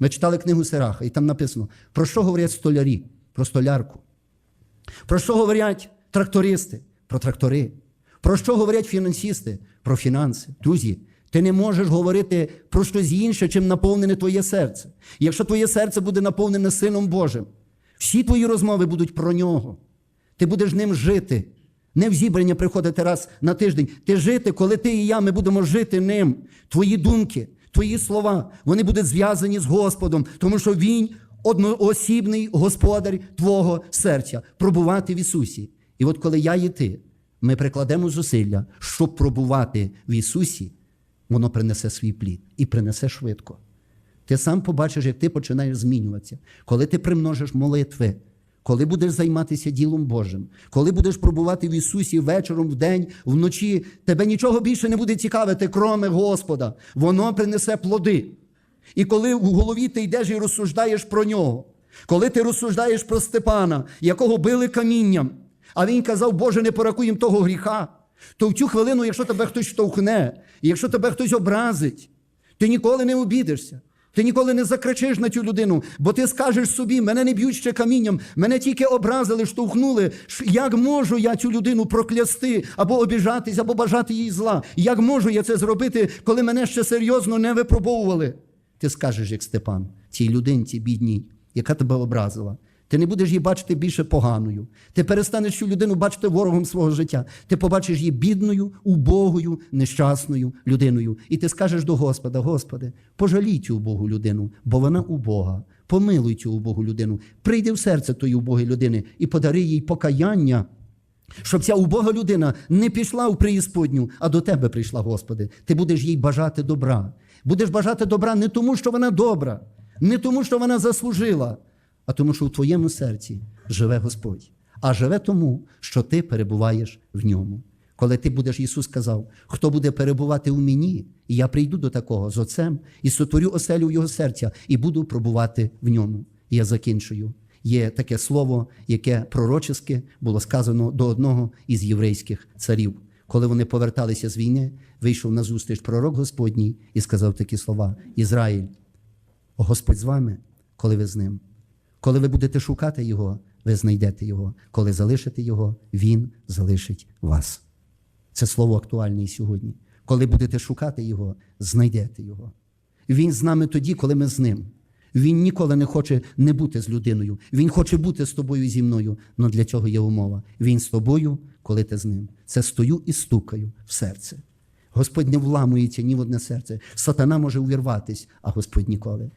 Ми читали книгу Сираха, і там написано, про що говорять столярі, про столярку. Про що говорять трактористи? Про трактори. Про що говорять фінансисти? Про фінанси. Друзі, ти не можеш говорити про щось інше, чим наповнене твоє серце. Якщо твоє серце буде наповнене Сином Божим, всі твої розмови будуть про нього. Ти будеш ним жити. Не в зібрання приходити раз на тиждень. Ти жити, коли ти і я, ми будемо жити ним. Твої думки, твої слова, вони будуть зв'язані з Господом, тому що Він одноосібний господар твого серця, пробувати в Ісусі. І от коли я і ти, ми прикладемо зусилля, щоб пробувати в Ісусі, воно принесе свій плід і принесе швидко. Ти сам побачиш, як ти починаєш змінюватися. Коли ти примножиш молитви, коли будеш займатися ділом Божим, коли будеш пробувати в Ісусі вечором, вдень, вночі, тебе нічого більше не буде цікавити, кроме Господа. Воно принесе плоди. І коли в голові ти йдеш і розсуждаєш про нього, коли ти розсуждаєш про Степана, якого били камінням, а він казав, Боже, не порахуємо того гріха, то в цю хвилину, якщо тебе хтось штовхне, якщо тебе хтось образить, ти ніколи не обідишся. Ти ніколи не закричиш на цю людину, бо ти скажеш собі, мене не б'ють ще камінням, мене тільки образили, штовхнули. Як можу я цю людину проклясти або обіжатись, або бажати їй зла? Як можу я це зробити, коли мене ще серйозно не випробовували? Ти скажеш, як Степан, цій людинці бідній, яка тебе образила. Ти не будеш її бачити більше поганою. Ти перестанеш цю людину бачити ворогом свого життя. Ти побачиш її бідною, убогою, нещасною людиною. І ти скажеш до Господа: Господи, пожалій цю убогу людину, бо вона убога. Помилуй цю убогу людину. Прийди в серце тої убогої людини і подари їй покаяння. Щоб ця убога людина не пішла в преісподню, а до тебе прийшла, Господи. Ти будеш їй бажати добра. Будеш бажати добра не тому, що вона добра, не тому, що вона заслужила, а тому, що в твоєму серці живе Господь. А живе тому, що ти перебуваєш в ньому. Коли ти будеш, Ісус сказав, хто буде перебувати у мені, і я прийду до такого з Отцем і сотворю оселю в його серця, і буду пробувати в ньому. Я закінчую. Є таке слово, яке пророчески було сказано до одного із єврейських царів. Коли вони поверталися з війни, вийшов на зустріч пророк Господній і сказав такі слова: Ізраїль, Господь з вами, коли ви з ним. Коли ви будете шукати Його, ви знайдете Його. Коли залишите Його, Він залишить вас. Це слово актуальне і сьогодні. Коли будете шукати Його, знайдете Його. Він з нами тоді, коли ми з ним. Він ніколи не хоче не бути з людиною. Він хоче бути з тобою і зі мною. але для цього є умова. Він з тобою, коли ти з ним. Це стою і стукаю в серце. Господь не вламується ні в одне серце. Сатана може увірватись, а Господь ніколи.